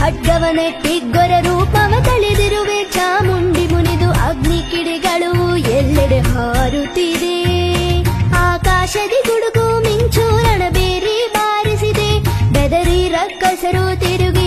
ಖಡ್ಗವನೆಟ್ಟಿಗ್ಗೊರ ರೂಪವ ತಳೆದಿರುವೆ ಚಾಮುಂಡಿ ಮುನಿದು ಅಗ್ನಿ ಕಿಡಿಗಳು ಎಲ್ಲೆಡೆ ಹಾರುತ್ತಿದೆ. ಆಕಾಶದಿ ಗುಡುಗು ಮಿಂಚು ರಣಬೇರಿ ಬಾರಿಸಿದೆ. ಬೆದರಿ ರಕ್ಕಸರು ತಿರು